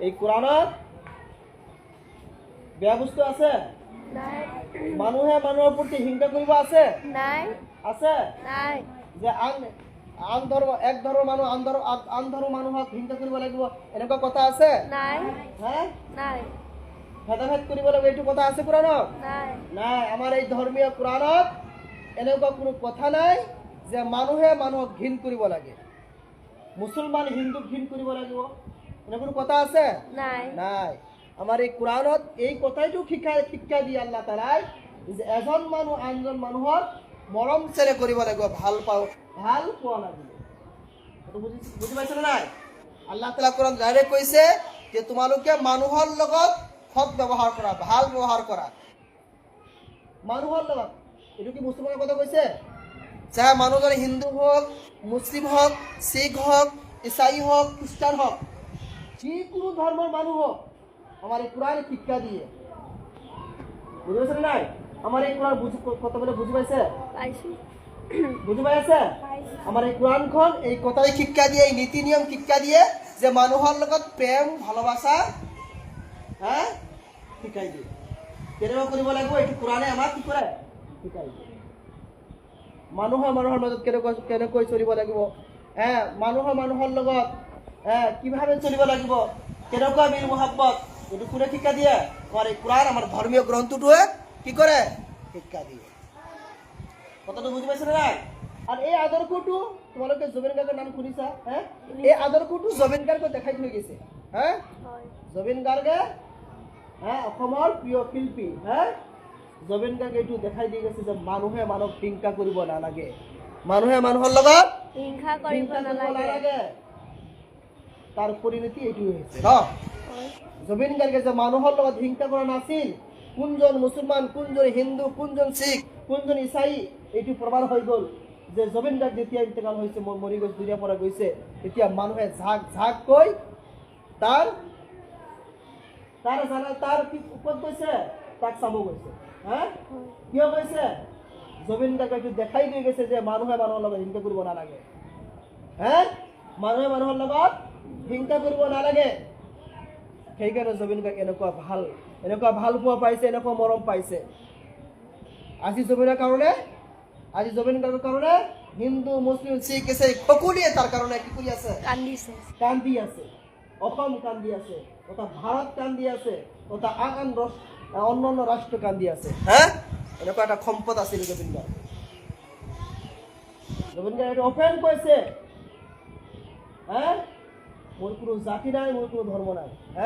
এই কোরআনত বেয়া বস্তু আছে? মানুহে মানুহৰ প্ৰতি হিংসা কৰিব আছে? আছে? যে আন আন ধৰ্ম এক ধৰ্মৰ মানুহ আন ধৰ্ম আন- ধৰ্মৰ মানুহক হিংসা কৰিব লাগিব এনেকুৱা কথা আছে? নাই। হে? নাই। ভেদাভেদ কৰিব লাগিব এইটো কথা আছে কোরআনত নাই। নাই আমাৰ এই ধৰ্মীয় কোরআনত এনেকুৱা কোনো কথা নাই যে মানুহে মানুহক ঘিণ কৰিব লাগে। মুছলমান হিন্দুক ঘিণ কৰিব লাগিব। এনে কোনো কথা আছে? নাই। নাই। আমাৰ এই কোরআনত এই কথাইটো শিক্ষা শিক্ষা দিয়ে আল্লাহ তালাই যে এজন মানুহ আনজন মানুহৰ মৰম চেৰে কৰিব লাগিব ভালো পাওঁ ভালো পোৱা লাগিব এইটো বুজি বুজি পাইছেনে নাই? আল্লাহ তালা কোরআন ডাইৰেক্ট কৈছে যে তোমালোকে মানুহৰ লগত সৎ ব্যৱহাৰ কৰা ভালো ব্যৱহাৰ কৰা। মানুহৰ লগত এইটো কি মুছলমানৰ কথা কৈছে? চাহে মানুহজন হিন্দু হওক মুছলিম হওক শিখ হওক ইছাই হওক খ্ৰীষ্টান হওক যিকোনো ধৰ্মৰ মানুহ হওক আমার এই কোরআন শিক্ষা দিয়ে। বুঝি পাইছে নাই? আমার এই কোরআন বুঝি কথাগুলো বুঝি পাইছে? পাইছো। বুঝি পাই আছে আমাৰ এই কোরআনখন এই কথাই শিক্ষা দিয়ে এই নীতি নিয়ম শিক্ষা দিয়ে যে মানুহৰ লগত প্ৰেম ভালোবাসা হা শিকাই দিয়ে। কেনেকুৱা কৰিব লাগিব? এইটো কোরআনে আমাক কি কৰে? শিকাই দিয়ে। মানুহে মানুহৰ মাজত কেনেকৈ কেনেকৈ চলিব লাগিব? হে মানুহে মানুহৰ লগত হে কিভাৱে চলিব লাগিব? কেনেকুৱা মিল মহাব্বত? এইটো কোনে শিক্ষা দিয়ে? আমাৰ এই কোরআন আমাৰ ধৰ্মীয় গ্ৰন্থটোৱে কি কৰে? শিক্ষা দিয়ে। কথাটো বুজি পাইছে নাই? আৰু এই আদৰ্শটো তোমালোকে জুবিন গাৰ্গৰ নাম শুনিছা হে? এই আদৰ্শটো জুবিন গাৰ্গক দেখাই থৈ গৈছে হয়। জুবিন গাৰ্গে হে অসমৰ প্ৰিয় শিল্পী হে? জুবিন গাৰ্গে এইটো দেখাই দি গৈছে যে মানুহে মানুহক হিংসা কৰিব নালাগে। মানুহে মানুহৰ লগত হিংসা কৰিব নালাগে। নালাগে তাৰ পৰিণতি এইটো হৈছে ন হয় যে মানুহৰ লগত হিংসা কৰা নাছিল কোনজন মুছলমান কোনজন হিন্দু কোনজন শিখ কোনজন ইছাই এইটো প্ৰমাণ হৈ গ'ল যে জুবিন গাৰ্গ যেতিয়া ইন্তেকাল হৈছে ম- মৰি গৈছে দুনীয়াৰ পৰা গৈছে। তেতিয়া মানুহে ঝাক ঝাক কৈ তাৰ তাৰ জানা তাৰ কি ক'ত গৈছে তাক চাব গৈছে। হয় কিয় গাৰ্গে এইটো দেখাই দি গৈছে যে মানুহে মানুহৰ লগত হিংসা কৰিব নালাগে। হে? মানুহে মানুহৰ লগত হিংসা কৰিব নালাগে। সেইকাৰণে জুবিন গাৰ্গ এনেকুৱা ভালো এনেকুৱা ভালো পোৱা পাইছে এনেকুৱা মৰম পাইছে। আজি জুবিনৰ কাৰণে আজি জুবিন গাৰ্গৰ কাৰণে হিন্দু মুছলিম শিখ ইছাই সকলোৱে তাৰ কাৰণে কি কৰি আছে? কান্দি আছে। অসম কান্দি আছে। তথা ভাৰত কান্দি আছে। তথা আন আন অন্য অন্য ৰাষ্ট্ৰ কান্দি আছে। হা? এনেকুৱা এটা সম্পদ আছিল জুবিন গাৰ্গ জুবিন গাৰ্গে অপেন কৈছে হা ওর কোনো জাতি নাই ওর কোনো ধর্ম নাই। হা